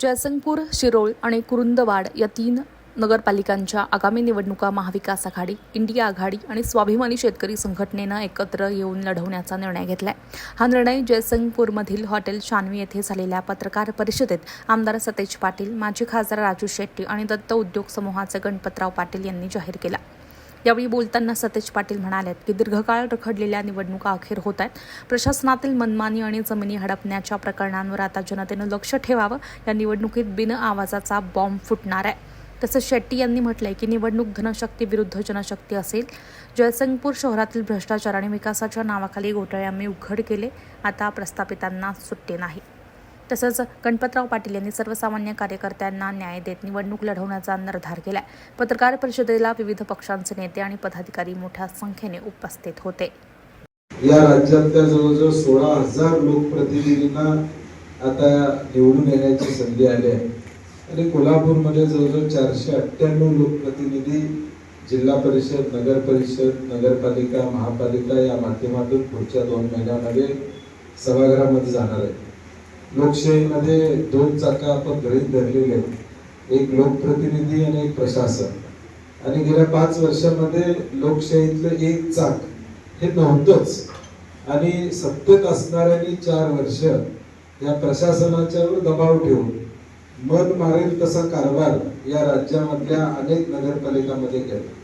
जयसिंगपूर शिरोळ आणि कुरुंदवाड या तीन नगरपालिकांच्या आगामी निवडणुका महाविकास आघाडी इंडिया आघाडी आणि स्वाभिमानी शेतकरी संघटनेनं एकत्र येऊन लढवण्याचा निर्णय घेतलाय. हा निर्णय जयसिंगपूरमधील हॉटेल शानवी येथे झालेल्या पत्रकार परिषदेत आमदार सतेज पाटील माजी खासदार राजू शेट्टी आणि दत्त उद्योग समूहाचे गणपतराव पाटील यांनी जाहीर केला. यावेळी बोलताना सतेज पाटील म्हणाले की दीर्घकाळ रखडलेल्या निवडणुका अखेर होत आहेत. प्रशासनातील मनमानी आणि जमिनी हडपण्याच्या प्रकरणांवर आता जनतेनं लक्ष ठेवावं. या निवडणुकीत बिन आवाजाचा बॉम्ब फुटणार आहे. तसंच शेट्टी यांनी म्हटलंय की निवडणूक धनशक्ती विरुद्ध जनशक्ती असेल. जयसिंगपूर शहरातील भ्रष्टाचार आणि विकासाच्या नावाखाली घोटाळे आम्ही उघड केले. आता प्रस्थापितांना सुट्टे नाही. तसंच गणपतराव पाटील यांनी सर्वसामान्य कार्यकर्त्यांना न्याय देत निवडणूक लढवण्याचा निर्धार केला पत्रकार परिषदेला विविध पक्षांचे नेते आणि पदाधिकारी मोठ्या संख्येने उपस्थित होते. या राज्यातल्या जवळजवळ सोळा हजार लोकप्रतिनिधींना आता निवडून येण्याची संधी आली आहे. आणि कोल्हापूरमध्ये जवळजवळ चारशे अठ्ठ्याण्णव लोकप्रतिनिधी जिल्हा परिषद नगर परिषद नगरपालिका महापालिका या माध्यमातून पुढच्या दोन महिन्यामध्ये सभागृहामध्ये जाणार आहे लोकशाहीमध्ये दोन चाका आपण गृहीत धरलेले आहेत. एक लोकप्रतिनिधी आणि एक प्रशासन. आणि गेल्या पाच वर्षामध्ये लोकशाहीतलं एक चाक हे नव्हतंच. आणि सत्तेत असणाऱ्यांनी चार वर्ष या प्रशासनाच्यावर दबाव ठेवून मन मारेल तसा कारभार या राज्यामधल्या अनेक नगरपालिकांमध्ये केला.